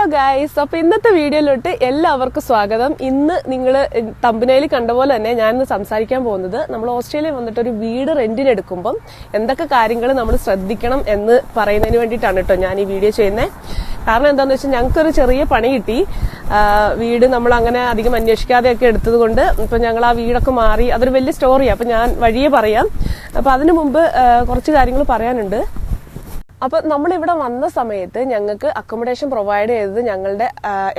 Hello guys അപ്പൊ ഇന്നത്തെ വീഡിയോയിലോട്ട് എല്ലാവർക്കും സ്വാഗതം. ഇന്ന് നിങ്ങൾ തമ്പനയിൽ കണ്ട പോലെ തന്നെ ഞാൻ ഇന്ന് സംസാരിക്കാൻ പോകുന്നത് നമ്മൾ ഓസ്ട്രേലിയ വന്നിട്ട് ഒരു വീട് റെന്റിന് എടുക്കുമ്പം എന്തൊക്കെ കാര്യങ്ങൾ നമ്മൾ ശ്രദ്ധിക്കണം എന്ന് പറയുന്നതിന് വേണ്ടിയിട്ടാണ് കേട്ടോ ഞാൻ ഈ വീഡിയോ ചെയ്യുന്നത് കാരണം എന്താണെന്ന് വെച്ചാൽ ഞങ്ങൾക്കൊരു ചെറിയ പണി കിട്ടി. വീട് നമ്മൾ അങ്ങനെ അധികം അന്വേഷിക്കാതെയൊക്കെ എടുത്തത് കൊണ്ട് ഇപ്പൊ ഞങ്ങൾ ആ വീടൊക്കെ മാറി അതൊരു വലിയ സ്റ്റോറിയാണ് അപ്പൊ ഞാൻ വഴിയെ പറയാം. അപ്പൊ അതിനു മുമ്പ് കുറച്ച് കാര്യങ്ങൾ പറയാനുണ്ട്. അപ്പൊ നമ്മൾ ഇവിടെ വന്ന സമയത്ത് ഞങ്ങൾക്ക് അക്കോമഡേഷൻ പ്രൊവൈഡ് ചെയ്തത് ഞങ്ങളുടെ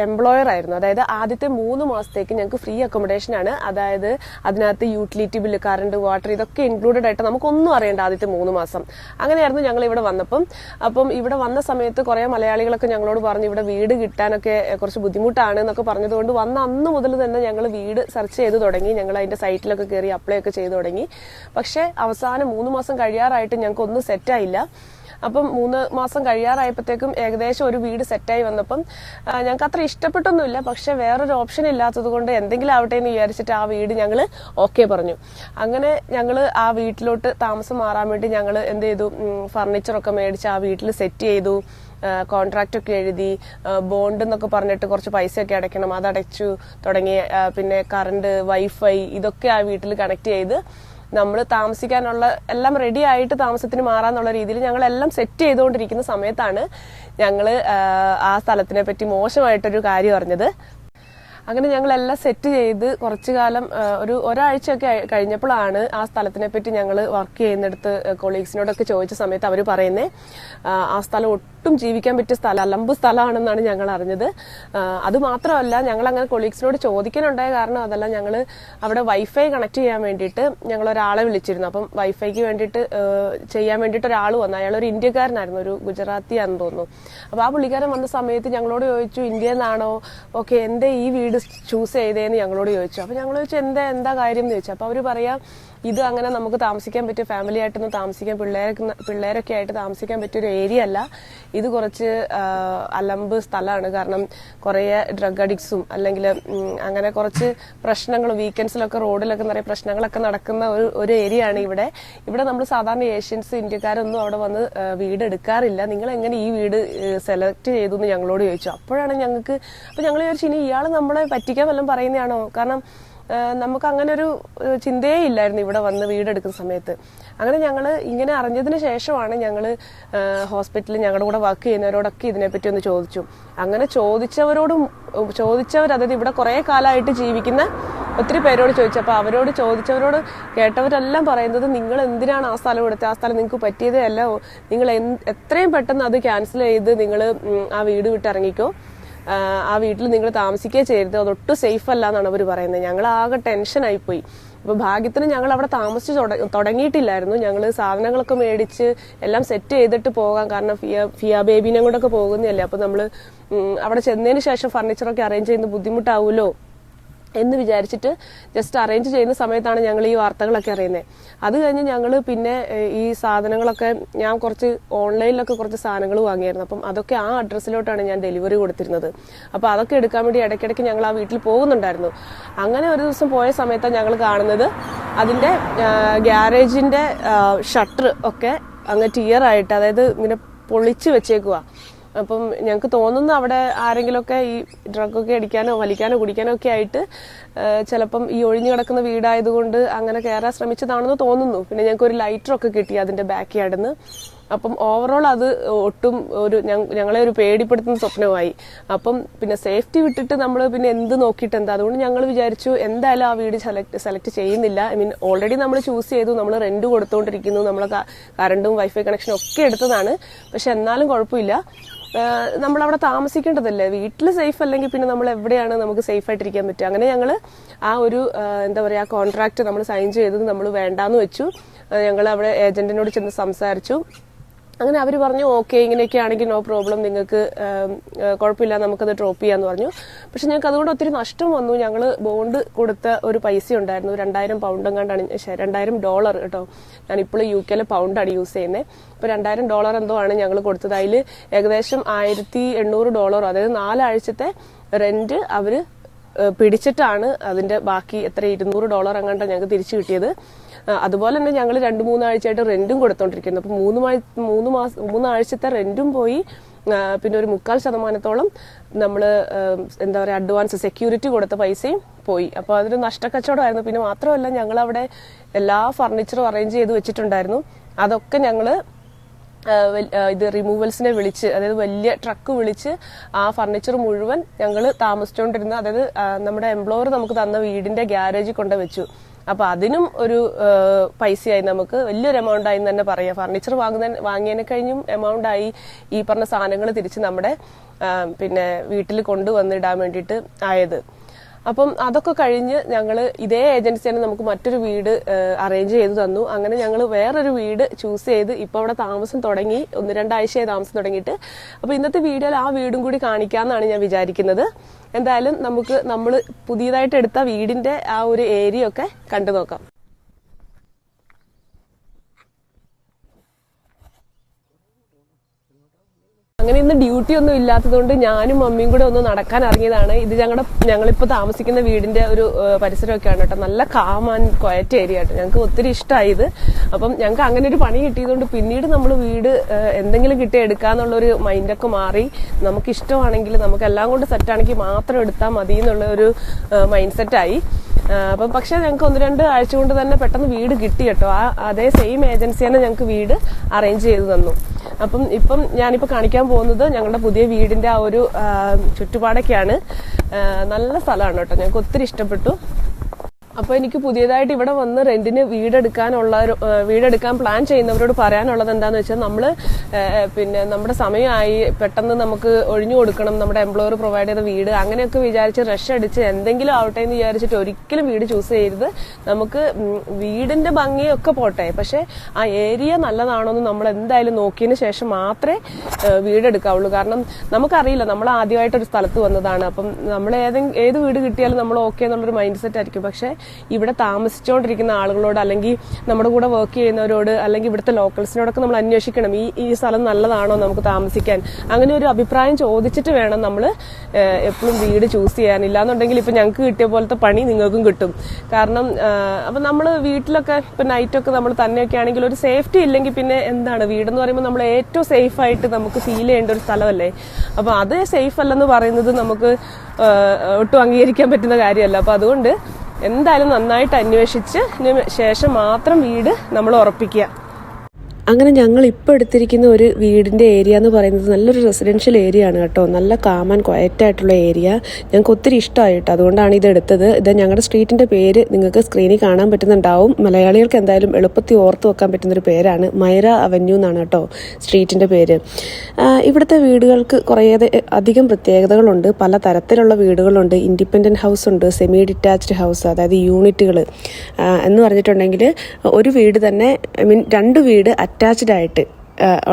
എംപ്ലോയർ ആയിരുന്നു. അതായത് ആദ്യത്തെ മൂന്ന് മാസത്തേക്ക് ഞങ്ങൾക്ക് ഫ്രീ അക്കോമഡേഷൻ ആണ്. അതായത് അതിനകത്ത് യൂട്ടിലിറ്റി ബില്ല് കറണ്ട് വാട്ടർ ഇതൊക്കെ ഇൻക്ലൂഡഡ് ആയിട്ട് നമുക്കൊന്നും അറിയേണ്ട ആദ്യത്തെ മൂന്ന് മാസം. അങ്ങനെയായിരുന്നു ഞങ്ങൾ ഇവിടെ വന്നപ്പം. അപ്പം ഇവിടെ വന്ന സമയത്ത് കുറെ മലയാളികളൊക്കെ ഞങ്ങളോട് പറഞ്ഞു ഇവിടെ വീട് കിട്ടാനൊക്കെ കുറച്ച് ബുദ്ധിമുട്ടാണ് എന്നൊക്കെ പറഞ്ഞതുകൊണ്ട് വന്ന അന്ന് മുതൽ തന്നെ ഞങ്ങൾ വീട് സെർച്ച് ചെയ്ത് തുടങ്ങി. ഞങ്ങൾ അതിന്റെ സൈറ്റിലൊക്കെ കയറി അപ്ലൈ ഒക്കെ ചെയ്ത് തുടങ്ങി. പക്ഷേ അവസാനം മൂന്ന് മാസം കഴിയാറായിട്ട് ഞങ്ങൾക്ക് ഒന്നും സെറ്റായില്ല അപ്പം മൂന്ന് മാസം കഴിയാറായപ്പോഴത്തേക്കും ഏകദേശം ഒരു വീട് സെറ്റായി വന്നപ്പം ഞങ്ങൾക്ക് അത്ര ഇഷ്ടപ്പെട്ടൊന്നുമില്ല. പക്ഷെ വേറൊരു ഓപ്ഷൻ ഇല്ലാത്തത് കൊണ്ട് എന്തെങ്കിലും ആവട്ടെ എന്ന് വിചാരിച്ചിട്ട് ആ വീട് ഞങ്ങൾ ഓക്കെ പറഞ്ഞു. അങ്ങനെ ഞങ്ങൾ ആ വീട്ടിലോട്ട് താമസം മാറാൻ വേണ്ടി ഞങ്ങൾ എന്ത് ചെയ്തു? ഫർണിച്ചറൊക്കെ മേടിച്ച് ആ വീട്ടിൽ സെറ്റ് ചെയ്തു. കോൺട്രാക്റ്റ് ഒക്കെ എഴുതി. ബോണ്ട് എന്നൊക്കെ പറഞ്ഞിട്ട് കുറച്ച് പൈസയൊക്കെ അടയ്ക്കണം. അതടച്ചു തുടങ്ങി. പിന്നെ കറണ്ട് വൈഫൈ ഇതൊക്കെ ആ വീട്ടിൽ കണക്ട് ചെയ്ത് നമ്മൾ താമസിക്കാനുള്ള എല്ലാം റെഡി ആയിട്ട് താമസത്തിന് മാറാന്നുള്ള രീതിയിൽ ഞങ്ങളെല്ലാം സെറ്റ് ചെയ്തുകൊണ്ടിരിക്കുന്ന സമയത്താണ് ഞങ്ങൾ ആ സ്ഥലത്തിനെ പറ്റി മോശമായിട്ടൊരു കാര്യം അറിഞ്ഞത്. അങ്ങനെ ഞങ്ങളെല്ലാം സെറ്റ് ചെയ്ത് കുറച്ചു കാലം ഒരു ഒരാഴ്ചയൊക്കെ കഴിഞ്ഞപ്പോഴാണ് ആ സ്ഥലത്തിനെ പറ്റി ഞങ്ങൾ വർക്ക് ചെയ്യുന്നിടത്ത് കൊളീഗ്സിനോടൊക്കെ ചോദിച്ച സമയത്ത് അവർ പറയുന്നത് ആ സ്ഥലം ഒട്ടും ജീവിക്കാൻ പറ്റിയ സ്ഥലം അലമ്പ് സ്ഥലമാണെന്നാണ് ഞങ്ങൾ അറിഞ്ഞത്. അത് മാത്രമല്ല ഞങ്ങൾ അങ്ങനെ കൊളീഗ്സിനോട് ചോദിക്കാനുണ്ടായ കാരണം അതല്ല ഞങ്ങൾ അവിടെ വൈഫൈ കണക്ട് ചെയ്യാൻ വേണ്ടിയിട്ട് ഞങ്ങൾ ഒരാളെ വിളിച്ചിരുന്നു. അപ്പം വൈഫൈക്ക് വേണ്ടിയിട്ട് ചെയ്യാൻ വേണ്ടിയിട്ട് ഒരാൾ വന്നു. അയാൾ ഒരു ഇന്ത്യക്കാരനായിരുന്നു ഒരു ഗുജറാത്തി ആണെന്ന് തോന്നുന്നു. അപ്പോൾ ആ പുള്ളിക്കാരൻ വന്ന സമയത്ത് ഞങ്ങളോട് ചോദിച്ചു ഇന്ത്യയിൽ നിന്നാണോ? ഓക്കെ എന്തേ ഈ വീട് ചൂസ് ചെയ്തേന്ന് ഞങ്ങളോട് ചോദിച്ചു. അപ്പോൾ ഞങ്ങൾ ചോദിച്ചു എന്താ എന്താ കാര്യം? എന്ന് ചോദിച്ചു. അപ്പോൾ അവർ പറയാം ഇത് അങ്ങനെ നമുക്ക് താമസിക്കാൻ പറ്റിയ ഫാമിലി ആയിട്ടൊന്നും താമസിക്കാൻ പിള്ളേരൊക്കെ പിള്ളേരൊക്കെ ആയിട്ട് താമസിക്കാൻ പറ്റിയ ഒരു ഏരിയ അല്ല. ഇത് കുറച്ച് അലമ്പ് സ്ഥലമാണ്. കാരണം കുറേ ഡ്രഗ് അഡിക്സും അല്ലെങ്കിൽ അങ്ങനെ കുറച്ച് പ്രശ്നങ്ങളും വീക്കെൻഡ്സിലൊക്കെ റോഡിലൊക്കെ നിറയെ പ്രശ്നങ്ങളൊക്കെ നടക്കുന്ന ഒരു ഒരു ഏരിയ ആണ് ഇവിടെ. ഇവിടെ നമ്മൾ സാധാരണ ഏഷ്യൻസ് ഇന്ത്യക്കാരൊന്നും അവിടെ വന്ന് വീട് എടുക്കാറില്ല. നിങ്ങൾ എങ്ങനെ ഈ വീട് സെലക്ട് ചെയ്തു എന്ന് ഞങ്ങളോട് ചോദിച്ചു. അപ്പോഴാണ് ഞങ്ങൾക്ക് അപ്പൊ ഞങ്ങൾ വിചാരിച്ചു ഇനി ഇയാൾ നമ്മളെ പറ്റിക്കാൻ വല്ലതും പറയുന്നതാണോ? കാരണം നമുക്ക് അങ്ങനെ ഒരു ചിന്തയേ ഇല്ലായിരുന്നു ഇവിടെ വന്ന് വീടെടുക്കുന്ന സമയത്ത്. അങ്ങനെ ഞങ്ങൾ ഇങ്ങനെ അറിഞ്ഞതിന് ശേഷമാണ് ഞങ്ങൾ ഹോസ്പിറ്റലിൽ ഞങ്ങളുടെ കൂടെ വർക്ക് ചെയ്യുന്നവരോടൊക്കെ ഇതിനെപ്പറ്റി ഒന്ന് ചോദിച്ചു. അങ്ങനെ ചോദിച്ചവരോടും ചോദിച്ചവർ അതായത് ഇവിടെ കുറേ കാലമായിട്ട് ജീവിക്കുന്ന ഒത്തിരി പേരോട് ചോദിച്ചു അപ്പോൾ അവരോട് ചോദിച്ചവരോട് കേട്ടവരെല്ലാം പറയുന്നത് നിങ്ങൾ എന്തിനാണ് ആ സ്ഥലം എടുത്തത്? ആ സ്ഥലം നിങ്ങൾക്ക് പറ്റിയതേ അല്ല. നിങ്ങൾ എത്രയും പെട്ടെന്ന് അത് ക്യാൻസൽ ചെയ്ത് നിങ്ങൾ ആ വീട് വിട്ട് ഇറങ്ങിക്കോ. ആ, വീട്ടിൽ നിങ്ങൾ താമസിക്കുകയോ ചെയ്യരുത്. അതൊട്ടും സേഫ് അല്ല എന്നാണ് അവർ പറയുന്നത്. ഞങ്ങൾ ആകെ ടെൻഷൻ ആയിപ്പോയി. അപ്പൊ ഭാഗ്യത്തിന് ഞങ്ങൾ അവിടെ താമസിച്ച് തുടങ്ങിയിട്ടില്ലായിരുന്നു. ഞങ്ങൾ സാധനങ്ങളൊക്കെ മേടിച്ച് എല്ലാം സെറ്റ് ചെയ്തിട്ട് പോകാം. കാരണം ഫിയ ഫിയ ബേബിനെ കൊണ്ടൊക്കെ പോകുന്നതല്ലേ. അപ്പോൾ നമ്മൾ അവിടെ ചെന്നതിന് ശേഷം ഫർണിച്ചറൊക്കെ അറേഞ്ച് ചെയ്യുന്ന ബുദ്ധിമുട്ടാവുമല്ലോ എന്ന് വിചാരിച്ചിട്ട് ജസ്റ്റ് അറേഞ്ച് ചെയ്യുന്ന സമയത്താണ് ഞങ്ങൾ ഈ വാർത്തകളൊക്കെ അറിയുന്നത് അത് കഴിഞ്ഞ് ഞങ്ങൾ പിന്നെ ഈ സാധനങ്ങളൊക്കെ ഞാൻ കുറച്ച് ഓൺലൈനിലൊക്കെ കുറച്ച് സാധനങ്ങൾ വാങ്ങിയായിരുന്നു. അപ്പം അതൊക്കെ ആ അഡ്രസ്സിലോട്ടാണ് ഞാൻ ഡെലിവറി കൊടുത്തിരുന്നത്. അപ്പോൾ അതൊക്കെ എടുക്കാൻ വേണ്ടി ഇടയ്ക്കിടയ്ക്ക് ഞങ്ങൾ ആ വീട്ടിൽ പോകുന്നുണ്ടായിരുന്നു. അങ്ങനെ ഒരു ദിവസം പോയ സമയത്താണ് ഞങ്ങൾ കാണുന്നത്. അതിന്റെ ഗ്യാരേജിന്റെ ഷട്ടർ ഒക്കെ അങ്ങ് ടിയർ ആയിട്ട് അതായത് ഇങ്ങനെ പൊളിച്ചു വെച്ചേക്കുക അപ്പം ഞങ്ങൾക്ക് തോന്നുന്നു അവിടെ ആരെങ്കിലുമൊക്കെ ഈ ഡ്രഗൊക്കെ അടിക്കാനോ വലിക്കാനോ കുടിക്കാനോ ഒക്കെ ആയിട്ട് ചിലപ്പം ഈ ഒഴിഞ്ഞു കിടക്കുന്ന വീടായതുകൊണ്ട് അങ്ങനെ കയറാൻ ശ്രമിച്ചതാണെന്ന് തോന്നുന്നു. പിന്നെ ഞങ്ങൾക്ക് ഒരു ലൈറ്ററൊക്കെ കിട്ടി അതിന്റെ ബാക്ക് യാർഡിന്ന് അപ്പം ഓവറോൾ അത് ഒട്ടും ഒരു ഞങ്ങളെ ഒരു പേടിപ്പെടുത്തുന്ന സ്വപ്നമായി. അപ്പം പിന്നെ സേഫ്റ്റി വിട്ടിട്ട് നമ്മൾ പിന്നെ എന്ത് നോക്കിയിട്ട് എന്താ? അതുകൊണ്ട് ഞങ്ങൾ വിചാരിച്ചു എന്തായാലും ആ വീട് സെലക്ട് സെലക്ട് ചെയ്യുന്നില്ല. ഐ മീൻ ഓൾറെഡി നമ്മൾ ചൂസ് ചെയ്തു. നമ്മൾ റെന്റ് കൊടുത്തുകൊണ്ടിരിക്കുന്നു നമ്മളെ കറണ്ടും വൈഫൈ കണക്ഷനും ഒക്കെ എടുത്തതാണ്. പക്ഷെ എന്നാലും കുഴപ്പമില്ല. നമ്മൾ അവിടെ താമസിക്കേണ്ടതല്ലേ? വീട്ടിൽ സേഫ് അല്ലെങ്കിൽ പിന്നെ നമ്മൾ എവിടെയാണ് നമുക്ക് സേഫ് ആയിട്ടിരിക്കാൻ പറ്റുക? അങ്ങനെ ഞങ്ങൾ ആ ഒരു എന്താ പറയുക കോൺട്രാക്ട് നമ്മൾ സൈൻ ചെയ്തത് നമ്മൾ വേണ്ടാന്ന് വെച്ചു. ഞങ്ങൾ അവിടെ ഏജന്റിനോട് ചെന്ന് സംസാരിച്ചു. അങ്ങനെ അവർ പറഞ്ഞു ഓക്കെ ഇങ്ങനെയൊക്കെ ആണെങ്കിൽ നോ പ്രോബ്ലം. നിങ്ങൾക്ക് കുഴപ്പമില്ല നമുക്കത് ഡ്രോപ്പ് ചെയ്യാന്ന് പറഞ്ഞു. പക്ഷെ ഞങ്ങൾക്ക് അതുകൊണ്ട് ഒത്തിരി നഷ്ടം വന്നു. ഞങ്ങൾ ബോണ്ട് കൊടുത്ത ഒരു പൈസ ഉണ്ടായിരുന്നു രണ്ടായിരം പൗണ്ടും കണ്ടാണ് രണ്ടായിരം ഡോളർ കേട്ടോ. ഞാൻ ഇപ്പോൾ യു കെയിലെ പൗണ്ടാണ് യൂസ് ചെയ്യുന്നത് ഇപ്പോൾ രണ്ടായിരം ഡോളർ എന്തോ ആണ് ഞങ്ങൾ കൊടുത്തത്. അതിൽ ഏകദേശം ആയിരത്തി എണ്ണൂറ് ഡോളറോ അതായത് നാലാഴ്ചത്തെ റെന്റ് അവർ പിടിച്ചിട്ടാണ് അതിന്റെ ബാക്കി എത്ര ഇരുന്നൂറ് ഡോളർ അങ്ങാണ്ട് ഞങ്ങൾക്ക് തിരിച്ചു കിട്ടിയത്. അതുപോലെ തന്നെ ഞങ്ങൾ രണ്ട് മൂന്നാഴ്ചയായിട്ട് റെന്റും കൊടുത്തോണ്ടിരിക്കുന്നു. അപ്പൊ മൂന്ന് മൂന്ന് മാസം മൂന്നാഴ്ചത്തെ റെന്റും പോയി. പിന്നെ ഒരു മുക്കാൽ ശതമാനത്തോളം നമ്മൾ എന്താ പറയുക അഡ്വാൻസ് സെക്യൂരിറ്റി കൊടുത്ത പൈസയും പോയി. അപ്പോൾ അതൊരു നഷ്ടക്കച്ചവടമായിരുന്നു. പിന്നെ മാത്രമല്ല ഞങ്ങൾ അവിടെ എല്ലാ ഫർണിച്ചറും അറേഞ്ച് ചെയ്ത് വെച്ചിട്ടുണ്ടായിരുന്നു. അതൊക്കെ ഞങ്ങൾ ഇത് റിമൂവൽസിനെ വിളിച്ച് അതായത് വലിയ ട്രക്ക് വിളിച്ച് ആ ഫർണിച്ചർ മുഴുവൻ ഞങ്ങൾ താമസിച്ചുകൊണ്ടിരുന്ന അതായത് നമ്മുടെ എംപ്ലോയർ നമുക്ക് തന്ന വീടിന്റെ ഗ്യാരേജിൽ കൊണ്ട് വെച്ചു. അപ്പൊ അതിനും ഒരു പൈസയായി നമുക്ക് വലിയൊരു എമൗണ്ട് ആയി തന്നെ പറയാം. ഫർണിച്ചർ വാങ്ങുന്ന വാങ്ങിയതിനെ കഴിഞ്ഞും എമൗണ്ട് ആയി ഈ പറഞ്ഞ സാധനങ്ങൾ തിരിച്ച് നമ്മുടെ പിന്നെ വീട്ടിൽ കൊണ്ടുവന്നിടാൻ വേണ്ടിയിട്ട് ആയത്. അപ്പം അതൊക്കെ കഴിഞ്ഞ് ഞങ്ങൾ ഇതേ ഏജൻസി തന്നെ നമുക്ക് മറ്റൊരു വീട് അറേഞ്ച് ചെയ്ത് തന്നു. അങ്ങനെ ഞങ്ങൾ വേറൊരു വീട് ചൂസ് ചെയ്ത് ഇപ്പോൾ അവിടെ താമസം തുടങ്ങി ഒന്ന് രണ്ടാഴ്ചയായി താമസം തുടങ്ങിയിട്ട്. അപ്പോൾ ഇന്നത്തെ വീഡിയോയിൽ ആ വീടും കൂടി കാണിക്കാമെന്നാണ് ഞാൻ വിചാരിക്കുന്നത്. എന്തായാലും നമുക്ക് നമ്മൾ പുതിയതായിട്ട് എടുത്ത വീടിന്റെ ആ ഒരു ഏരിയ ഒക്കെ കണ്ടു നോക്കാം. അങ്ങനെ ഇന്ന് ഡ്യൂട്ടി ഒന്നും ഇല്ലാത്തതുകൊണ്ട് ഞാനും മമ്മിയും കൂടെ ഒന്ന് നടക്കാൻ ഇറങ്ങിയതാണ്. ഇത് ഞങ്ങളുടെ ഞങ്ങളിപ്പോൾ താമസിക്കുന്ന വീടിന്റെ ഒരു പരിസരമൊക്കെയാണ് കേട്ടോ. നല്ല കാം ആൻഡ് ക്വയറ്റ് ഏരിയ കേട്ടോ. ഞങ്ങൾക്ക് ഒത്തിരി ഇഷ്ടമായി ഇത്. അപ്പം ഞങ്ങൾക്ക് അങ്ങനെ ഒരു പണി കിട്ടിയതുകൊണ്ട് പിന്നീട് നമ്മൾ വീട് എന്തെങ്കിലും കിട്ടി എടുക്കാന്നുള്ളൊരു മൈൻഡൊക്കെ മാറി. നമുക്ക് ഇഷ്ടമാണെങ്കിൽ നമുക്ക് എല്ലാം കൊണ്ട് സെറ്റാണെങ്കിൽ മാത്രം എടുത്താൽ മതി എന്നുള്ള ഒരു മൈൻഡ് സെറ്റായി അപ്പം പക്ഷെ ഞങ്ങൾക്ക് ഒന്ന് രണ്ട് ആഴ്ച കൊണ്ട് തന്നെ പെട്ടെന്ന് വീട് കിട്ടി കേട്ടോ. ആ അതേ സെയിം ഏജൻസി തന്നെ ഞങ്ങൾക്ക് വീട് അറേഞ്ച് ചെയ്ത് തന്നു. അപ്പം ഇപ്പം ഞാനിപ്പോൾ കാണിക്കാൻ പോകുന്നത് ഞങ്ങളുടെ പുതിയ വീടിന്റെ ആ ഒരു ചുറ്റുപാടൊക്കെയാണ്. നല്ല സ്ഥലമാണ് കേട്ടോ. ഞങ്ങൾക്ക് ഒത്തിരി ഇഷ്ടപ്പെട്ടു. അപ്പോൾ എനിക്ക് പുതിയതായിട്ട് ഇവിടെ വന്ന് റെന്റിന് വീടെടുക്കാനുള്ള വീടെടുക്കാൻ പ്ലാൻ ചെയ്യുന്നവരോട് പറയാനുള്ളത് എന്താന്ന് വെച്ചാൽ നമ്മൾ പിന്നെ നമ്മുടെ സമയമായി പെട്ടെന്ന് നമുക്ക് ഒഴിഞ്ഞു കൊടുക്കണം നമ്മുടെ എംപ്ലോയർ പ്രൊവൈഡ് ചെയ്ത വീട് അങ്ങനെയൊക്കെ വിചാരിച്ച് റഷ് അടിച്ച് എന്തെങ്കിലും ആവട്ടെ എന്ന് വിചാരിച്ചിട്ട് ഒരിക്കലും വീട് ചൂസ് ചെയ്യരുത്. നമുക്ക് വീടിന്റെ ഭംഗിയൊക്കെ പോട്ടെ. പക്ഷെ ആ ഏരിയ നല്ലതാണോ എന്ന് നമ്മൾ എന്തായാലും നോക്കിയതിന് ശേഷം മാത്രമേ വീടെടുക്കാവുള്ളൂ. കാരണം നമുക്കറിയില്ല നമ്മൾ ആദ്യമായിട്ട് ഒരു സ്ഥലത്ത് വന്നതാണ്. അപ്പം നമ്മൾ ഏതെങ്കിലും ഏത് വീട് കിട്ടിയാലും നമ്മൾ ഓക്കെ എന്നുള്ളൊരു മൈൻഡ് സെറ്റ് ആയിരിക്കും പക്ഷെ ഇവിടെ താമസിച്ചുകൊണ്ടിരിക്കുന്ന ആളുകളോട് അല്ലെങ്കിൽ നമ്മുടെ കൂടെ വർക്ക് ചെയ്യുന്നവരോട് അല്ലെങ്കിൽ ഇവിടുത്തെ ലോക്കൽസിനോടൊക്കെ നമ്മൾ അന്വേഷിക്കണം. ഈ ഈ സ്ഥലം നല്ലതാണോ നമുക്ക് താമസിക്കാൻ? അങ്ങനെ ഒരു അഭിപ്രായം ചോദിച്ചിട്ട് വേണം നമ്മൾ എപ്പോഴും വീട് ചൂസ് ചെയ്യാൻ. ഇല്ലാന്നുണ്ടെങ്കിൽ ഇപ്പം ഞങ്ങൾക്ക് കിട്ടിയ പോലത്തെ പണി നിങ്ങൾക്കും കിട്ടും. കാരണം അപ്പം നമ്മൾ വീട്ടിലൊക്കെ ഇപ്പം നൈറ്റൊക്കെ നമ്മൾ തന്നെയൊക്കെ ആണെങ്കിൽ ഒരു സേഫ്റ്റി ഇല്ലെങ്കിൽ പിന്നെ എന്താണ്? വീടെന്ന് പറയുമ്പോൾ നമ്മൾ ഏറ്റവും സേഫ് ആയിട്ട് നമുക്ക് ഫീൽ ചെയ്യേണ്ട ഒരു സ്ഥലമല്ലേ? അപ്പോൾ അത് സേഫ് അല്ലെന്ന് പറയുന്നത് നമുക്ക് ഒട്ടും അംഗീകരിക്കാൻ പറ്റുന്ന കാര്യമല്ല. അപ്പോൾ അതുകൊണ്ട് എന്തായാലും നന്നായിട്ട് അന്വേഷിച്ച് ശേഷം മാത്രം വീട് നമ്മൾ ഉറപ്പിക്കുക. അങ്ങനെ ഞങ്ങൾ ഇപ്പോൾ എടുത്തിരിക്കുന്ന ഒരു വീടിന്റെ ഏരിയ എന്ന് പറയുന്നത് നല്ലൊരു റെസിഡൻഷ്യൽ ഏരിയ ആണ് കേട്ടോ. നല്ല കാമൻ ക്വയറ്റ് ആയിട്ടുള്ള ഏരിയ ഞങ്ങൾക്ക് ഒത്തിരി ഇഷ്ടമായി കേട്ടോ. അതുകൊണ്ടാണ് ഇത് എടുത്തത്. ഇത് ഞങ്ങളുടെ സ്ട്രീറ്റിന്റെ പേര് നിങ്ങൾക്ക് സ്ക്രീനിൽ കാണാൻ പറ്റുന്നുണ്ടാവും. മലയാളികൾക്ക് എന്തായാലും എളുപ്പത്തിൽ ഓർത്ത് വെക്കാൻ പറ്റുന്നൊരു പേരാണ് മൈര അവന്യൂ എന്നാണ് കേട്ടോ സ്ട്രീറ്റിന്റെ പേര്. ഇവിടുത്തെ വീടുകൾക്ക് കുറേ അധികം പ്രത്യേകതകളുണ്ട്. പല തരത്തിലുള്ള വീടുകളുണ്ട്. ഇൻഡിപെൻഡന്റ് ഹൗസ് ഉണ്ട് സെമി ഡിറ്റാച്ച്ഡ് ഹൗസ് അതായത് യൂണിറ്റുകൾ എന്ന് പറഞ്ഞിട്ടുണ്ടെങ്കിൽ ഒരു വീട് തന്നെ ഐ മീൻ രണ്ട് വീട് അറ്റാച്ച്ഡ് ആയിട്ട്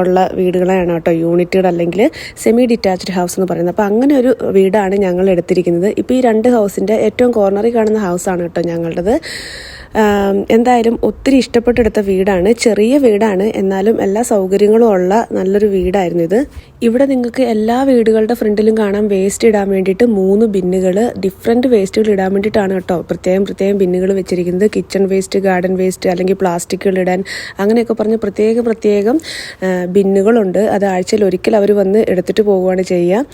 ഉള്ള വീടുകളാണ് കേട്ടോ. യൂണിറ്റുകൾ അല്ലെങ്കിൽ സെമി ഡിറ്റാച്ച്ഡ് ഹൗസ് എന്ന് പറയുന്നത്. അപ്പോൾ അങ്ങനെ ഒരു വീടാണ് ഞങ്ങൾ എടുത്തിരിക്കുന്നത്. ഇപ്പോൾ ഈ രണ്ട് ഹൗസിന്റെ ഏറ്റവും കോർണറിൽ കാണുന്ന ഹൗസാണ് കേട്ടോ ഞങ്ങളുടേത്. എന്തായാലും ഒത്തിരി ഇഷ്ടപ്പെട്ടെടുത്ത വീടാണ്. ചെറിയ വീടാണ്. എന്നാലും എല്ലാ സൗകര്യങ്ങളും ഉള്ള നല്ലൊരു വീടായിരുന്നു ഇത്. ഇവിടെ നിങ്ങൾക്ക് എല്ലാ വീടുകളുടെ ഫ്രണ്ടിലും കാണാം. വേസ്റ്റ് ഇടാൻ വേണ്ടിയിട്ട് മൂന്ന് ബിന്നുകൾ ഡിഫറെന്റ് വേസ്റ്റുകൾ ഇടാൻ വേണ്ടിയിട്ടാണ് കേട്ടോ. പ്രത്യേകം പ്രത്യേകം ബിന്നുകൾ വെച്ചിരിക്കുന്നത്. കിച്ചൺ വേസ്റ്റ് ഗാർഡൻ വേസ്റ്റ് അല്ലെങ്കിൽ പ്ലാസ്റ്റിക്കുകൾ ഇടാൻ അങ്ങനെയൊക്കെ പറഞ്ഞ് പ്രത്യേക പ്രത്യേകം ബിന്നുകളുണ്ട്. അത് ആഴ്ചയിൽ ഒരിക്കൽ അവർ വന്ന് എടുത്തിട്ട് പോവുകയാണ് ചെയ്യുക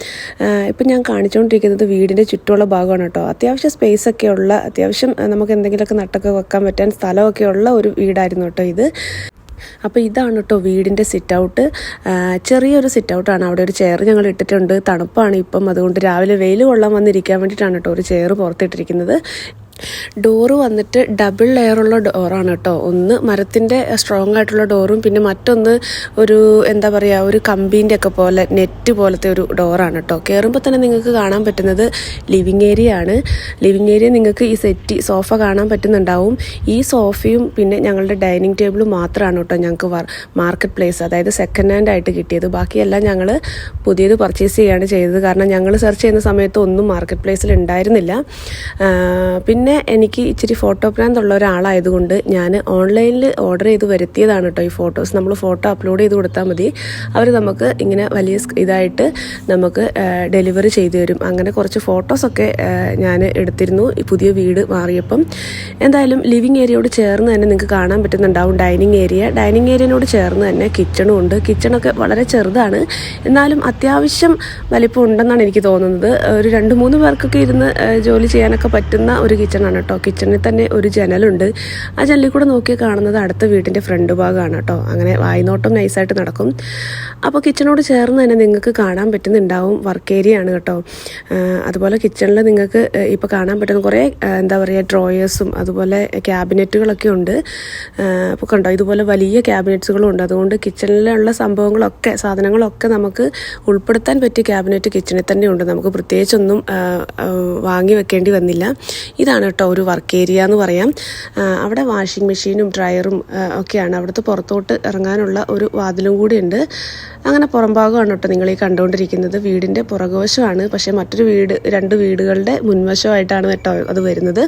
ഇപ്പം ഞാൻ കാണിച്ചുകൊണ്ടിരിക്കുന്നത് വീടിന്റെ ചുറ്റുമുള്ള ഭാഗമാണ് കേട്ടോ. അത്യാവശ്യം സ്പേസ് ഒക്കെ ഉള്ള അത്യാവശ്യം നമുക്ക് എന്തെങ്കിലുമൊക്കെ നട്ടൊക്കെ വെക്കാൻ പറ്റാൻ സ്ഥലമൊക്കെ ഉള്ള ഒരു വീടായിരുന്നു കേട്ടോ ഇത്. അപ്പോൾ ഇതാണ് കേട്ടോ വീടിന്റെ സിറ്റ് ഔട്ട് ചെറിയൊരു സിറ്റ് ഔട്ടാണ് അവിടെ ഒരു ചെയർ ഞങ്ങൾ ഇട്ടിട്ടുണ്ട്. തണുപ്പാണ് ഇപ്പം. അതുകൊണ്ട് രാവിലെ വെയിൽ കൊള്ളാൻ വന്നിരിക്കാൻ വേണ്ടിയിട്ടാണ് കേട്ടോ ഒരു ചെയർ പുറത്തിട്ടിരിക്കുന്നത്. ഡോറ് വന്നിട്ട് ഡബിൾ ലെയറുള്ള ഡോറാണ് കേട്ടോ. ഒന്ന് മരത്തിന്റെ സ്ട്രോങ് ആയിട്ടുള്ള ഡോറും പിന്നെ മറ്റൊന്ന് ഒരു എന്താ പറയുക ഒരു കമ്പീന്റെ ഒക്കെ പോലെ നെറ്റ് പോലത്തെ ഒരു ഡോറാണ് കേട്ടോ. കയറുമ്പോൾ തന്നെ നിങ്ങൾക്ക് കാണാൻ പറ്റുന്നത് ലിവിങ് ഏരിയ ആണ്. ലിവിങ് ഏരിയ നിങ്ങൾക്ക് ഈ സെറ്റ് സോഫ കാണാൻ പറ്റുന്നുണ്ടാവും. ഈ സോഫയും പിന്നെ ഞങ്ങളുടെ ഡൈനിങ് ടേബിളും മാത്രമാണ് കേട്ടോ ഞങ്ങൾക്ക് മാർക്കറ്റ് പ്ലേസ് അതായത് സെക്കൻഡ് ഹാൻഡ് ആയിട്ട് കിട്ടിയത്. ബാക്കിയെല്ലാം ഞങ്ങൾ പുതിയത് പർച്ചേസ് ചെയ്യുകയാണ് ചെയ്തത്. കാരണം ഞങ്ങൾ സെർച്ച് ചെയ്യുന്ന സമയത്ത് ഒന്നും മാർക്കറ്റ് പ്ലേസിൽ ഉണ്ടായിരുന്നില്ല. പിന്നെ പിന്നെ എനിക്ക് ഇച്ചിരി ഫോട്ടോ പ്രാന്തുള്ള ഒരാളായതുകൊണ്ട് ഞാൻ ഓൺലൈനിൽ ഓർഡർ ചെയ്ത് വരുത്തിയതാണ് കേട്ടോ ഈ ഫോട്ടോസ് നമ്മൾ ഫോട്ടോ അപ്ലോഡ് ചെയ്ത് കൊടുത്താൽ മതി. അവർ നമുക്ക് ഇങ്ങനെ വലിയ ഇതായിട്ട് നമുക്ക് ഡെലിവറി ചെയ്തു തരും. അങ്ങനെ കുറച്ച് ഫോട്ടോസൊക്കെ ഞാൻ എടുത്തിരുന്നു. ഈ പുതിയ വീട് മാറിയപ്പം. എന്തായാലും ലിവിങ് ഏരിയയോട് ചേർന്ന് തന്നെ നിങ്ങൾക്ക് കാണാൻ പറ്റുന്നുണ്ടാവും. Dining area. ഡൈനിങ് ഏരിയനോട് ചേർന്ന് തന്നെ കിച്ചണും ഉണ്ട്. കിച്ചണൊക്കെ വളരെ ചെറുതാണ്. എന്നാലും അത്യാവശ്യം വലിപ്പം ഉണ്ടെന്നാണ് എനിക്ക് തോന്നുന്നത്. ഒരു രണ്ട് മൂന്ന് പേർക്കൊക്കെ ഇരുന്ന് ജോലി ചെയ്യാനൊക്കെ പറ്റുന്ന ഒരു കിച്ചണാണ് കേട്ടോ കിച്ചണിൽ തന്നെ ഒരു ജനലുണ്ട്. ആ ജനലിൽ കൂടെ നോക്കി കാണുന്നത് അടുത്ത വീടിന്റെ ഫ്രണ്ട് ഭാഗമാണ് കേട്ടോ അങ്ങനെ വായ്നോട്ടം നൈസായിട്ട് നടക്കും. അപ്പോൾ കിച്ചണോട് ചേർന്ന് തന്നെ നിങ്ങൾക്ക് കാണാൻ പറ്റുന്നുണ്ടാവും വർക്ക് ഏരിയ ആണ് കേട്ടോ അതുപോലെ കിച്ചണിൽ നിങ്ങൾക്ക് ഇപ്പോൾ കാണാൻ പറ്റുന്ന കുറേ എന്താ പറയുക ഡ്രോയേഴ്സും അതുപോലെ ക്യാബിനറ്റുകളൊക്കെ ഉണ്ട്. അപ്പോൾ കണ്ടോ ഇതുപോലെ വലിയ ക്യാബിനറ്റ്സുകളും ഉണ്ട്. അതുകൊണ്ട് കിച്ചണിലുള്ള സംഭവങ്ങളൊക്കെ സാധനങ്ങളൊക്കെ നമുക്ക് ഉൾപ്പെടുത്താൻ പറ്റിയ ക്യാബിനറ്റ് കിച്ചണിൽ തന്നെ ഉണ്ട്. നമുക്ക് പ്രത്യേകിച്ചൊന്നും വാങ്ങി വെക്കേണ്ടി വന്നില്ല. ഇതാണ് കേട്ടോ ഒരു വർക്ക് ഏരിയ എന്ന് പറയാം. അവിടെ വാഷിംഗ് മെഷീനും ഡ്രയറും ഒക്കെയാണ്. അവിടുത്തെ പുറത്തോട്ട് ഇറങ്ങാനുള്ള ഒരു വാതിലും കൂടി ഉണ്ട്. അങ്ങനെ പുറംഭാഗമാണ് കേട്ടോ നിങ്ങൾ ഈ കണ്ടുകൊണ്ടിരിക്കുന്നത്. വീടിന്റെ പുറകുവശമാണ്. പക്ഷേ മറ്റൊരു വീട് രണ്ട് വീടുകളുടെ മുൻവശമായിട്ടാണ് കേട്ടോ അത് വരുന്നത്.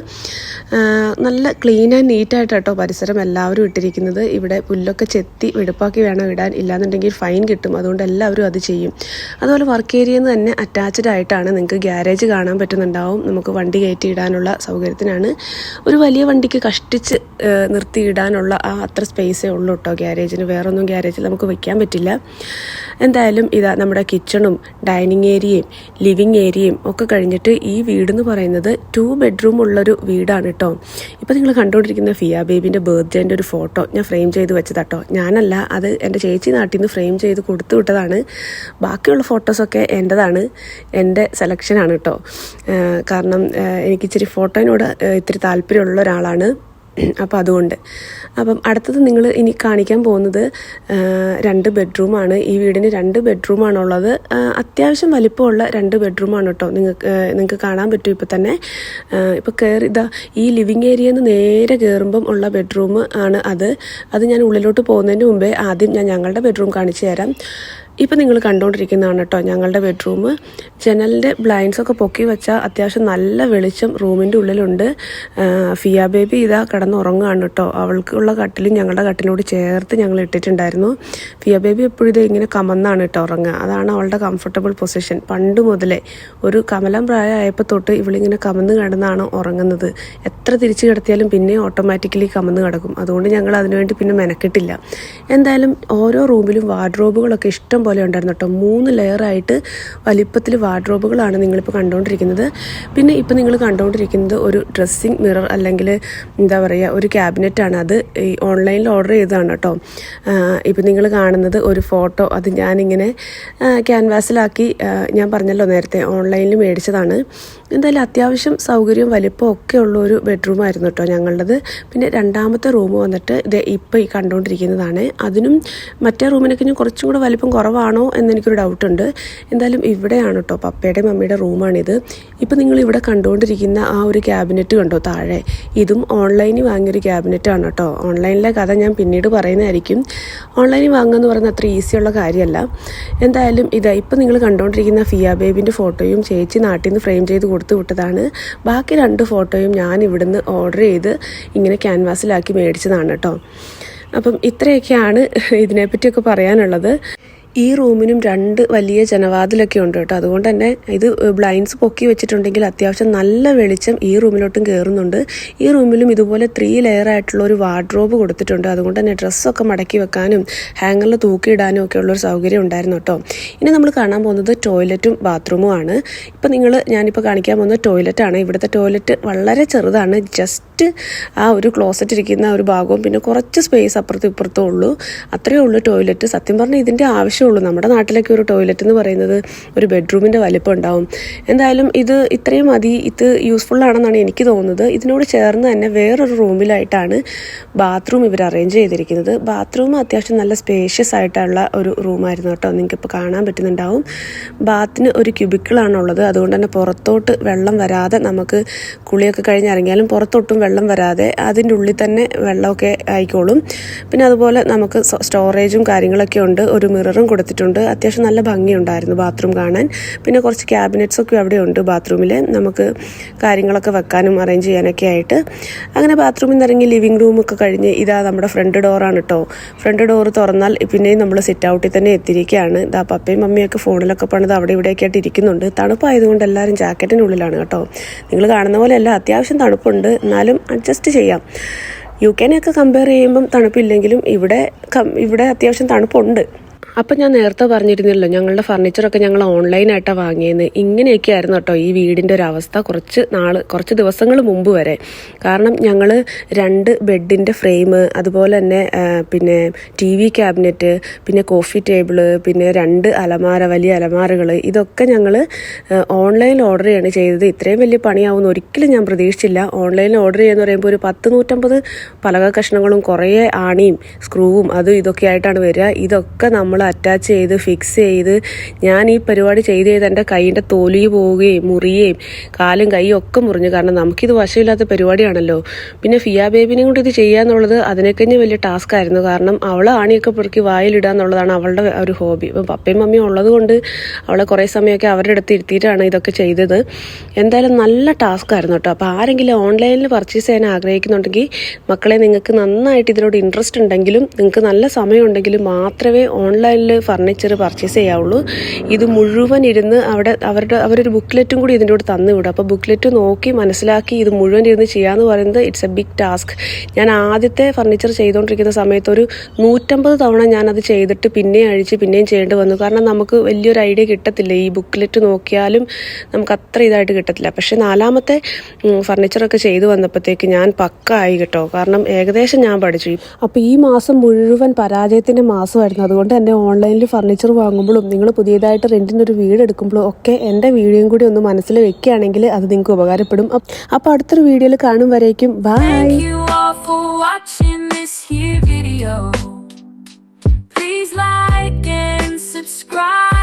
നല്ല ക്ലീൻ ആൻഡ് നീറ്റായിട്ട് കേട്ടോ പരിസരം എല്ലാവരും ഇട്ടിരിക്കുന്നത്. ഇവിടെ പുല്ലൊക്കെ ചെത്തി വെടുപ്പാക്കി വേണം ഇടാൻ. ഇല്ലാന്നുണ്ടെങ്കിൽ ഫൈൻ കിട്ടും. അതുകൊണ്ട് എല്ലാവരും അത് ചെയ്യും. അതുപോലെ വർക്ക് ഏരിയയിൽ നിന്ന് തന്നെ അറ്റാച്ച്ഡ് ആയിട്ടാണ് നിങ്ങൾക്ക് ഗ്യാരേജ് കാണാൻ പറ്റുന്നുണ്ടാവും. നമുക്ക് വണ്ടി കയറ്റി ഇടാനുള്ള സൗകര്യത്തിനാണ് ഒരു വലിയ വണ്ടിക്ക് കഷ്ടിച്ച് നിർത്തിയിടാനുള്ള ആ അത്ര സ്പേസേ ഉള്ളൂ കേട്ടോ ഗ്യാരേജിന്. വേറൊന്നും ഗ്യാരേജിൽ നമുക്ക് വയ്ക്കാൻ പറ്റില്ല. എന്തായാലും ഇതാ നമ്മുടെ കിച്ചണും ഡൈനിങ് ഏരിയയും ലിവിങ് ഏരിയയും ഒക്കെ കഴിഞ്ഞിട്ട് ഈ വീടെന്ന് പറയുന്നത് ടു ബെഡ്റൂം ഉള്ളൊരു വീടാണ് കേട്ടോ ഇപ്പം നിങ്ങൾ കണ്ടുകൊണ്ടിരിക്കുന്ന ഫിയ ബേബിന്റെ ബർത്ത്ഡേന്റെ ഒരു ഫോട്ടോ ഞാൻ ഫ്രെയിം ചെയ്ത് വെച്ചതാട്ടോ ഞാനല്ല അത് എന്റെ ചേച്ചി നാട്ടിൽ നിന്ന് ഫ്രെയിം ചെയ്ത് കൊടുത്തു വിട്ടതാണ്. ബാക്കിയുള്ള ഫോട്ടോസൊക്കെ എന്റെതാണ് എന്റെ സെലക്ഷനാണ് കേട്ടോ കാരണം എനിക്കിച്ചിരി ഫോട്ടോയിനോട് ഏഹ് ഇത്തിരി താല്പര്യമുള്ള ഒരാളാണ്. അപ്പോൾ അതുകൊണ്ട്. അപ്പം അടുത്തത് നിങ്ങൾ ഇനി കാണിക്കാൻ പോകുന്നത് രണ്ട് ബെഡ്റൂമാണ്. ഈ വീടിന് രണ്ട് ബെഡ്റൂമാണുള്ളത്. അത്യാവശ്യം വലിപ്പമുള്ള രണ്ട് ബെഡ്റൂമാണ് കേട്ടോ. നിങ്ങൾക്ക് നിങ്ങൾക്ക് കാണാൻ പറ്റും ഇപ്പോൾ തന്നെ. ഇപ്പോൾ കയറി ഇതാ ഈ ലിവിങ് ഏരിയയിൽ നിന്ന് നേരെ കയറുമ്പം ഉള്ള ബെഡ്റൂം ആണ് അത്. അത് ഞാൻ ഉള്ളിലോട്ട് പോകുന്നതിന് മുമ്പേ ആദ്യം ഞാൻ ഞങ്ങളുടെ ബെഡ്റൂം കാണിച്ചു തരാം. ഇപ്പം നിങ്ങൾ കണ്ടുകൊണ്ടിരിക്കുന്നതാണ് കേട്ടോ ഞങ്ങളുടെ ബെഡ്റൂം ജനലിന്റെ ബ്ലൈൻഡ്സൊക്കെ പൊക്കി വെച്ചാൽ അത്യാവശ്യം നല്ല വെളിച്ചം റൂമിന്റെ ഉള്ളിലുണ്ട്. ഫിയ ബേബി ഇതാ കിടന്ന് കിടന്നുറങ്ങുകയാണ് കേട്ടോ. അവൾക്കുള്ള കട്ടിലും ഞങ്ങളുടെ കട്ടിലോട് ചേർത്ത് ഞങ്ങൾ ഇട്ടിട്ടുണ്ടായിരുന്നു. ഫിയ ബേബി എപ്പോഴും ഇത് ഇങ്ങനെ കമന്നാണ് കേട്ടോ ഉറങ്ങുക. അതാണ് അവളുടെ കംഫർട്ടബിൾ പൊസിഷൻ പണ്ട് മുതലേ ഒരു കമലം പ്രായമായപ്പോൾ തൊട്ട് ഇവളിങ്ങനെ കമന്ന് കിടന്നാണ് ഉറങ്ങുന്നത്. എത്ര തിരിച്ചു കിടത്തിയാലും പിന്നെ ഓട്ടോമാറ്റിക്കലി കമന്ന് കിടക്കും. അതുകൊണ്ട് ഞങ്ങൾ അതിനുവേണ്ടി പിന്നെ മെനക്കെട്ടില്ല. എന്തായാലും ഓരോ റൂമിലും വാർഡ്രോബുകളൊക്കെ ഇഷ്ടം പോലെ ഉണ്ടായിരുന്നു കേട്ടോ. മൂന്ന് ലെയറായിട്ട് വലിപ്പത്തിൽ വാർഡ്രോബുകളാണ് നിങ്ങളിപ്പോൾ കണ്ടുകൊണ്ടിരിക്കുന്നത് പിന്നെ ഇപ്പോൾ നിങ്ങൾ കണ്ടുകൊണ്ടിരിക്കുന്നത് ഒരു ഡ്രസ്സിങ് മിറർ അല്ലെങ്കിൽ എന്താ പറയുക ഒരു ക്യാബിനറ്റാണ് അത് ഈ ഓൺലൈനിൽ ഓർഡർ ചെയ്തതാണ് കേട്ടോ. ഇപ്പം നിങ്ങൾ കാണുന്നത് ഒരു ഫോട്ടോ അത് ഞാനിങ്ങനെ ക്യാൻവാസിലാക്കി ഞാൻ പറഞ്ഞല്ലോ നേരത്തെ ഓൺലൈനിൽ മേടിച്ചതാണ്. എന്തായാലും അത്യാവശ്യം സൗകര്യവും വലിപ്പവും ഒക്കെ ഉള്ള ഒരു ബെഡ്റൂം ആയിരുന്നു കേട്ടോ ഞങ്ങളുടേത്. പിന്നെ രണ്ടാമത്തെ റൂം വന്നിട്ട് ഇത് ഇപ്പോൾ ഈ കണ്ടുകൊണ്ടിരിക്കുന്നതാണ് അതിനും മറ്റേ റൂമിനൊക്കെ ഞാൻ കുറച്ചും കൂടെ വലിപ്പം കുറവാണോ എന്നെനിക്കൊരു ഡൗട്ടുണ്ട് എന്തായാലും ഇവിടെയാണ് കേട്ടോ പപ്പയുടെ മമ്മിയുടെ റൂമാണിത്. ഇപ്പം നിങ്ങൾ ഇവിടെ കണ്ടുകൊണ്ടിരിക്കുന്ന ആ ഒരു ക്യാബിനറ്റ് കണ്ടോ താഴെ? ഇതും ഓൺലൈനിൽ വാങ്ങിയൊരു ആണ് കേട്ടോ ഓൺലൈനിലെ കഥ ഞാൻ പിന്നീട് പറയുന്നതായിരിക്കും. ഓൺലൈനിൽ വാങ്ങുക എന്ന് പറയുന്നത് അത്ര ഈസിയുള്ള കാര്യമല്ല. എന്തായാലും ഇതാ ഇപ്പം നിങ്ങൾ കണ്ടുകൊണ്ടിരിക്കുന്ന ഫിയ ബേബിന്റെ ഫോട്ടോയും ചേച്ചി നാട്ടിൽ നിന്ന് ഫ്രെയിം ചെയ്ത് കൊടുത്തു വിട്ടതാണ്. ബാക്കി രണ്ട് ഫോട്ടോയും ഞാൻ ഇവിടുന്ന് ഓർഡർ ചെയ്ത് ഇങ്ങനെ ക്യാൻവാസിലാക്കി മേടിച്ചതാണ് കേട്ടോ അപ്പം ഇത്രയൊക്കെയാണ് ഇതിനെപ്പറ്റിയൊക്കെ പറയാനുള്ളത്. ഈ റൂമിനും രണ്ട് വലിയ ജനവാതിലൊക്കെ ഉണ്ട് കേട്ടോ. അതുകൊണ്ട് തന്നെ ഇത് ബ്ലൈൻഡ്സ് പൊക്കി വെച്ചിട്ടുണ്ടെങ്കിൽ അത്യാവശ്യം നല്ല വെളിച്ചം ഈ റൂമിലോട്ടും കയറുന്നുണ്ട് ഈ റൂമിലും ഇതുപോലെ ത്രീ ലെയർ ആയിട്ടുള്ള ഒരു വാർഡ്രോബ് കൊടുത്തിട്ടുണ്ട്. അതുകൊണ്ട് തന്നെ ഡ്രസ്സൊക്കെ മടക്കി വെക്കാനും ഹാങ്ങറിൽ തൂക്കിയിടാനും ഒക്കെ ഉള്ളൊരു സൗകര്യം ഉണ്ടായിരുന്നു കേട്ടോ. ഇനി നമ്മൾ കാണാൻ പോകുന്നത് ടോയ്ലറ്റും ബാത്റൂമും ആണ്. ഇപ്പം നിങ്ങൾ ഞാനിപ്പോൾ കാണിക്കാൻ പോകുന്നത് ടോയ്ലറ്റാണ് ഇവിടുത്തെ ടോയ്ലറ്റ് വളരെ ചെറുതാണ്. ജസ്റ്റ് ആ ഒരു ക്ലോസറ്റ് ഇരിക്കുന്ന ഒരു ഭാഗവും പിന്നെ കുറച്ച് സ്പേസ് അപ്പുറത്തും ഇപ്പുറത്തും ഉള്ളൂ. അത്രയേ ഉള്ളൂ ടോയ്ലറ്റ് സത്യം പറഞ്ഞാൽ ഇതിന്റെ ആവശ്യമുള്ളൂ. നമ്മുടെ നാട്ടിലൊക്കെ ഒരു ടോയ്ലറ്റ് എന്ന് പറയുന്നത് ഒരു ബെഡ്റൂമിന്റെ വലിപ്പം ഉണ്ടാവും. എന്തായാലും ഇത് ഇത്രയും മതി. ഇത് യൂസ്ഫുൾ ആണെന്നാണ് എനിക്ക് തോന്നുന്നത്. ഇതിനോട് ചേർന്ന് തന്നെ വേറൊരു റൂമിലായിട്ടാണ് ബാത്റൂം ഇവർ അറേഞ്ച് ചെയ്തിരിക്കുന്നത്. ബാത്റൂം അത്യാവശ്യം നല്ല സ്പേഷ്യസ് ആയിട്ടുള്ള ഒരു റൂമായിരുന്നു കേട്ടോ. നിങ്ങൾക്ക് ഇപ്പോൾ കാണാൻ പറ്റുന്നുണ്ടാവും. ബാത്തിന് ഒരു ക്യൂബിക്കിളാണുള്ളത് അതുകൊണ്ട് തന്നെ പുറത്തോട്ട് വെള്ളം വരാതെ നമുക്ക് കുളിയൊക്കെ കഴിഞ്ഞ് ഇറങ്ങിയാലും പുറത്തോട്ടും വെള്ളം വരാതെ അതിന്റെ ഉള്ളിൽ തന്നെ വെള്ളമൊക്കെ ആയിക്കോളും. പിന്നെ അതുപോലെ നമുക്ക് സ്റ്റോറേജും കാര്യങ്ങളൊക്കെ ഉണ്ട്. ഒരു മിററും കൊടുത്തിട്ടുണ്ട്. അത്യാവശ്യം നല്ല ഭംഗിയുണ്ടായിരുന്നു ബാത്റൂം കാണാൻ. പിന്നെ കുറച്ച് ക്യാബിനറ്റ്സ് ഒക്കെ അവിടെ ഉണ്ട് ബാത്റൂമിൽ നമുക്ക് കാര്യങ്ങളൊക്കെ വെക്കാനും അറേഞ്ച് ചെയ്യാനൊക്കെ ആയിട്ട്. അങ്ങനെ ബാത്റൂമിൽ നിന്ന് ഇറങ്ങി ലിവിങ് റൂമൊക്കെ കഴിഞ്ഞ് ഇതാ നമ്മുടെ ഫ്രണ്ട് ഡോറാണ് കേട്ടോ ഫ്രണ്ട് ഡോർ തുറന്നാൽ പിന്നെയും നമ്മൾ സിറ്റ് ഔട്ടിൽ തന്നെ എത്തിയിരിക്കുകയാണ്. ഇതാ പപ്പയും മമ്മിയൊക്കെ ഫോണിലൊക്കെ പണിത് അവിടെ ഇവിടെയൊക്കെ ആയിട്ട് ഇരിക്കുന്നുണ്ട്. തണുപ്പായതുകൊണ്ട് എല്ലാവരും ജാക്കറ്റിനുള്ളിലാണ് കേട്ടോ നിങ്ങൾ കാണുന്ന പോലെയല്ല അത്യാവശ്യം തണുപ്പുണ്ട്. എന്നാലും അഡ്ജസ്റ്റ് ചെയ്യാം. യു കെനെയൊക്കെ കമ്പയർ ചെയ്യുമ്പം തണുപ്പില്ലെങ്കിലും ഇവിടെ ഇവിടെ അത്യാവശ്യം തണുപ്പുണ്ട്. അപ്പം ഞാൻ നേരത്തെ പറഞ്ഞിരുന്നല്ലോ ഞങ്ങളുടെ ഫർണിച്ചറൊക്കെ ഞങ്ങൾ ഓൺലൈനായിട്ടാണ് വാങ്ങിയത് ഇങ്ങനെയൊക്കെ ആയിരുന്നു കേട്ടോ ഈ വീടിന്റെ ഒരു അവസ്ഥ കുറച്ച് നാൾ കുറച്ച് ദിവസങ്ങൾ മുമ്പ് വരെ. കാരണം ഞങ്ങൾ രണ്ട് ബെഡിന്റെ ഫ്രെയിം അതുപോലെ തന്നെ പിന്നെ ടി വി ക്യാബിനറ്റ് പിന്നെ കോഫി ടേബിൾ പിന്നെ രണ്ട് അലമാര വലിയ അലമാരകൾ ഇതൊക്കെ ഞങ്ങൾ ഓൺലൈനിൽ ഓർഡർ ചെയ്യാണ് ചെയ്തത്. ഇത്രയും വലിയ പണിയാവുമെന്ന് ഒരിക്കലും ഞാൻ പ്രതീക്ഷിച്ചില്ല. ഓൺലൈനിൽ ഓർഡർ ചെയ്യുന്ന പറയുമ്പോൾ ഒരു പത്ത് നൂറ്റമ്പത് പലക കഷ്ണങ്ങളും കുറേ ആണിയും സ്ക്രൂവും അതും ഇതൊക്കെ ആയിട്ടാണ് വരിക. ഇതൊക്കെ നമ്മൾ അറ്റാച്ച് ചെയ്ത് ഫിക്സ് ചെയ്ത് ഞാൻ ഈ പരിപാടി ചെയ്ത് ചെയ്ത് എന്റെ കൈയിന്റെ തോലി പോവുകയും മുറിയുകയും കാലും കൈയും ഒക്കെ മുറിഞ്ഞു. കാരണം നമുക്കിത് വശമില്ലാത്ത പരിപാടിയാണല്ലോ. പിന്നെ ഫിയ ബേബിനെയും കൂടി ഇത് ചെയ്യാന്നുള്ളത് അതിനേക്കഞ്ഞ് വലിയ ടാസ്ക് ആയിരുന്നു. കാരണം അവളെ ആണിയൊക്കെ പുറക്കി വായിലിടുക എന്നുള്ളതാണ് അവളുടെ ഒരു ഹോബി. അപ്പം പപ്പയും മമ്മിയും ഉള്ളത് കൊണ്ട് അവളെ കുറേ സമയമൊക്കെ അവരുടെ അടുത്ത് ഇരുത്തിയിട്ടാണ് ഇതൊക്കെ ചെയ്തത്. എന്തായാലും നല്ല ടാസ്ക് ആയിരുന്നു കേട്ടോ. അപ്പോൾ ആരെങ്കിലും ഓൺലൈനിൽ പർച്ചേസ് ചെയ്യാൻ ആഗ്രഹിക്കുന്നുണ്ടെങ്കിൽ മക്കളെ നിങ്ങൾക്ക് നന്നായിട്ട് ഇതിനോട് ഇൻട്രസ്റ്റ് ഉണ്ടെങ്കിലും നിങ്ങൾക്ക് നല്ല സമയം ഉണ്ടെങ്കിലും മാത്രമേ ഓൺലൈനിൽ ഫർണിച്ചർ പർച്ചേസ് ചെയ്യാവുള്ളൂ. ഇത് മുഴുവൻ ഇരുന്ന് അവിടെ അവരുടെ അവരൊരു ബുക്ക്ലെറ്റും കൂടി ഇതിന്റെ കൂടെ തന്നു വിടും. അപ്പോൾ ബുക്ക്ലെറ്റ് നോക്കി മനസ്സിലാക്കി ഇത് മുഴുവൻ ഇരുന്ന് ചെയ്യാമെന്ന് പറയുന്നത് ഇറ്റ്സ് എ ബിഗ് ടാസ്ക് ഞാൻ ആദ്യത്തെ ഫർണിച്ചർ ചെയ്തുകൊണ്ടിരിക്കുന്ന സമയത്ത് ഒരു നൂറ്റമ്പത് തവണ ഞാനത് ചെയ്തിട്ട് പിന്നെയും അഴിച്ച് പിന്നെയും ചെയ്യേണ്ടി വന്നു. കാരണം നമുക്ക് വലിയൊരു ഐഡിയ കിട്ടത്തില്ല. ഈ ബുക്ക്ലെറ്റ് നോക്കിയാലും നമുക്ക് അത്ര ഇതായിട്ട് കിട്ടത്തില്ല. പക്ഷേ നാലാമത്തെ ഫർണിച്ചറൊക്കെ ചെയ്തു വന്നപ്പോഴത്തേക്ക് ഞാൻ പക്ക ആയി കേട്ടോ. കാരണം ഏകദേശം ഞാൻ പഠിച്ചു. അപ്പോൾ ഈ മാസം മുഴുവൻ പരാജയത്തിന്റെ മാസമായിരുന്നു. അതുകൊണ്ട് തന്നെ ഓൺലൈനിൽ ഫർണിച്ചർ വാങ്ങുമ്പോഴും നിങ്ങൾ പുതിയതായിട്ട് റെന്റിന് ഒരു വീട് എടുക്കുമ്പോഴും ഒക്കെ എന്റെ വീഡിയോയും കൂടി ഒന്ന് മനസ്സിൽ വെക്കുകയാണെങ്കിൽ അത് നിങ്ങൾക്ക് ഉപകാരപ്പെടും അപ്പോൾ അടുത്തൊരു വീഡിയോയിൽ കാണും വരേക്കും bye. Please like and subscribe.